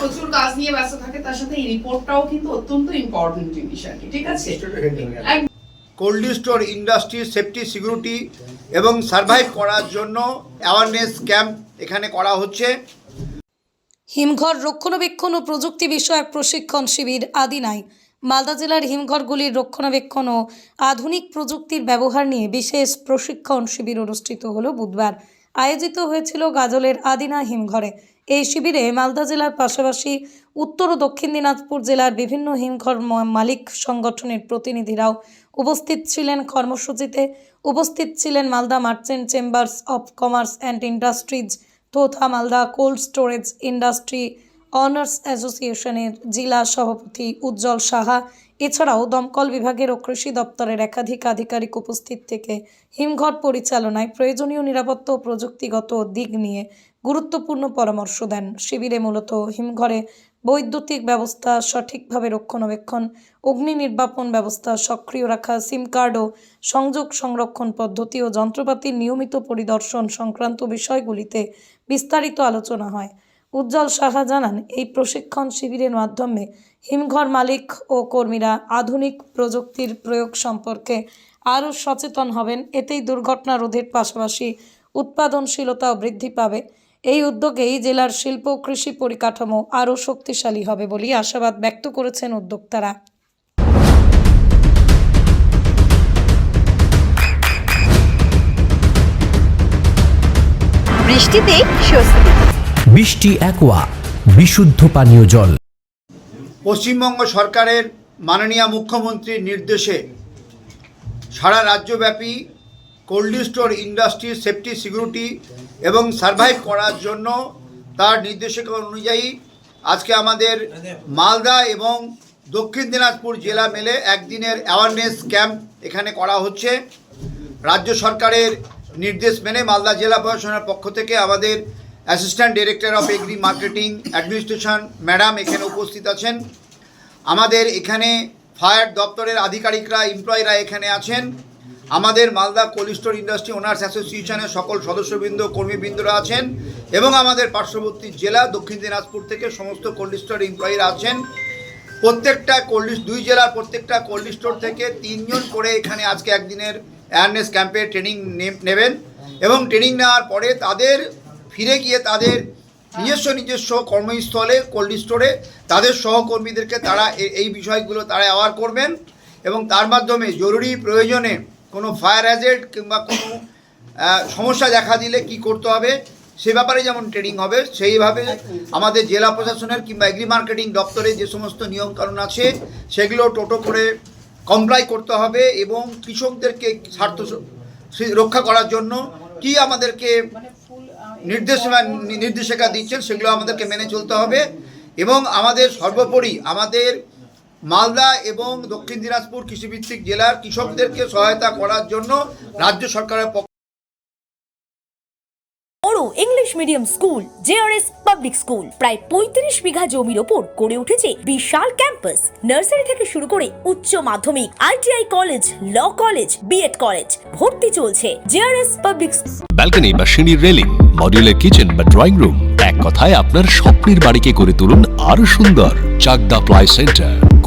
প্রচুর কাজ নিয়ে ব্যস্ত থাকে তার সাথে এই রিপোর্টটাও কিন্তু অত্যন্ত ইম্পর্টেন্ট জিনিস আর কি ঠিক আছে? Cold store industry safety security এবং সার্ভাইভ করার জন্য অ্যাওয়ারনেস ক্যাম্প এখানে করা হচ্ছে। হিমঘর রক্ষণাবেক্ষণ ও প্রযুক্তি বিষয়ক প্রশিক্ষণ শিবির আদিনায় মালদা জেলার হিমঘরগুলির রক্ষণাবেক্ষণ ও আধুনিক প্রযুক্তির ব্যবহার নিয়ে বিশেষ প্রশিক্ষণ শিবির অনুষ্ঠিত হলো বুধবার। আয়োজিত হয়েছিল গাজলের আদিনা হিমঘরে। এই শিবিরে মালদা জেলার পাশাপাশি উত্তর ও দক্ষিণ দিনাজপুর জেলার বিভিন্ন হিমঘর মালিক সংগঠনের প্রতিনিধিরাও উপস্থিত ছিলেন কর্মসূচিতে। উপস্থিত ছিলেন Malda merchant chambers of commerce and industries, তথা Malda cold storage industry owners অ্যাসোসিয়েশনের জেলা সভাপতি উজ্জ্বল সাহা। এছাড়াও দমকল বিভাগের ও কৃষি দপ্তরের একাধিক আধিকারিক উপস্থিত থেকে হিমঘর পরিচালনায় প্রয়োজনীয় নিরাপত্তা ও প্রযুক্তিগত দিক নিয়ে গুরুত্বপূর্ণ পরামর্শ দেন। শিবিরে মূলত হিমঘরে বৈদ্যুতিক ব্যবস্থা, সঠিকভাবে রক্ষণাবেক্ষণ, অগ্নি নির্বাপন ব্যবস্থা, সক্রিয় রাখা সিম কার্ড ও সংযোগ সংরক্ষণ পদ্ধতি ও যন্ত্রপাতির নিয়মিত পরিদর্শন সংক্রান্ত বিষয়গুলিতে বিস্তারিত আলোচনা হয়। উজ্জ্বল সাহা জানান, এই প্রশিক্ষণ শিবিরের মাধ্যমে হিমঘর মালিক ও কর্মীরা আধুনিক প্রযুক্তির প্রয়োগ সম্পর্কে আরও সচেতন হবেন। এতেই দুর্ঘটনা রোধের পাশাপাশি উৎপাদনশীলতাও বৃদ্ধি পাবে। এই উদ্যোগেই জেলার শিল্প ও কৃষি পরিকাঠামো আরও শক্তিশালী হবে বলেই আশাবাদ ব্যক্ত করেছেন উদ্যোক্তারা। বৃষ্টিতে স্বস্তি। বৃষ্টি অ্যাকোয়া বিশুদ্ধ পানীয় জল। পশ্চিমবঙ্গ সরকারের মাননীয় মুখ্যমন্ত্রীর নির্দেশে সারা রাজ্যব্যাপী cold store industry, safety, security এবং সার্ভাইভ করার জন্য তার নির্দেশিকা অনুযায়ী আজকে আমাদের মালদা এবং দক্ষিণ দিনাজপুর জেলা মেলে একদিনের অ্যাওয়ারনেস ক্যাম্প এখানে করা হচ্ছে। রাজ্য সরকারের নির্দেশ মেনে মালদা জেলা প্রশাসনের পক্ষ থেকে আমাদের assistant director of agri marketing administration madam এখানে উপস্থিত আছেন। আমাদের এখানে ফায়ার দপ্তরের আধিকারিকরা এমপ্লয়িরা এখানে আছেন। আমাদের Malda cold store industry owners অ্যাসোসিয়েশনের সকল সদস্যবৃন্দ, কর্মীবৃন্দরা আছেন এবং আমাদের পার্শ্ববর্তী জেলা, দক্ষিণ দিনাজপুর থেকে সমস্ত কোল্ড স্টোর এমপ্লয়িরা আছেন। প্রত্যেকটা কোল্ড দুই জেলার প্রত্যেকটা কোল্ড স্টোর থেকে তিনজন করে এখানে আজকে একদিনের অ্যাওয়ারনেস ক্যাম্পে ট্রেনিং নেবেন এবং ট্রেনিং নেওয়ার পরে তাদের ফিরে গিয়ে তাদের নিজস্ব নিজস্ব কর্মস্থলে, কোল্ড স্টোরে তাদের সহকর্মীদেরকে তারা এই বিষয়গুলো তারা অ্যাওয়ার করবেন এবং তার মাধ্যমে জরুরি প্রয়োজনে কোনো ফায়ার হ্যাজেড কিংবা কোনো সমস্যা দেখা দিলে কি করতে হবে? সে ব্যাপারে যেমন ট্রেনিং হবে, সেইভাবে আমাদের জেলা প্রশাসনের কিংবা এগ্রি মার্কেটিং দপ্তরে যে সমস্ত নিয়মকানুন আছে, সেগুলো টোটো করে কমপ্লাই করতে হবে এবং কৃষকদেরকে স্বার্থ রক্ষা করার জন্য কি আমাদেরকে নির্দেশনা, নির্দেশিকা দিচ্ছেন, সেগুলো আমাদেরকে মেনে চলতে হবে এবং আমাদের সর্বোপরি আমাদের মালদা এবং দক্ষিণ দিনাজপুর কৃষিভিত্তিক জেলার কৃষকদেরকে সহায়তা করার জন্য রাজ্য সরকারের পক্ষ বড় English medium school JRS public school. প্রায় পঁয়ত্রিশ বিঘা জমির ওপর গড়ে উঠেছে বিশাল ক্যাম্পাস। নার্সারি থেকে শুরু করে উচ্চ মাধ্যমিক ITI college law college BEd college ভর্তি চলছে জেআরএস পাবলিক ব্যালকনি বা সিঁড়ির রেলিং মডিউলার কিচেন বা ড্রয়িং রুম এক কথায় আপনার স্বপ্নের বাড়িকে করে তুলুন আরও সুন্দর Chakdah ply centre.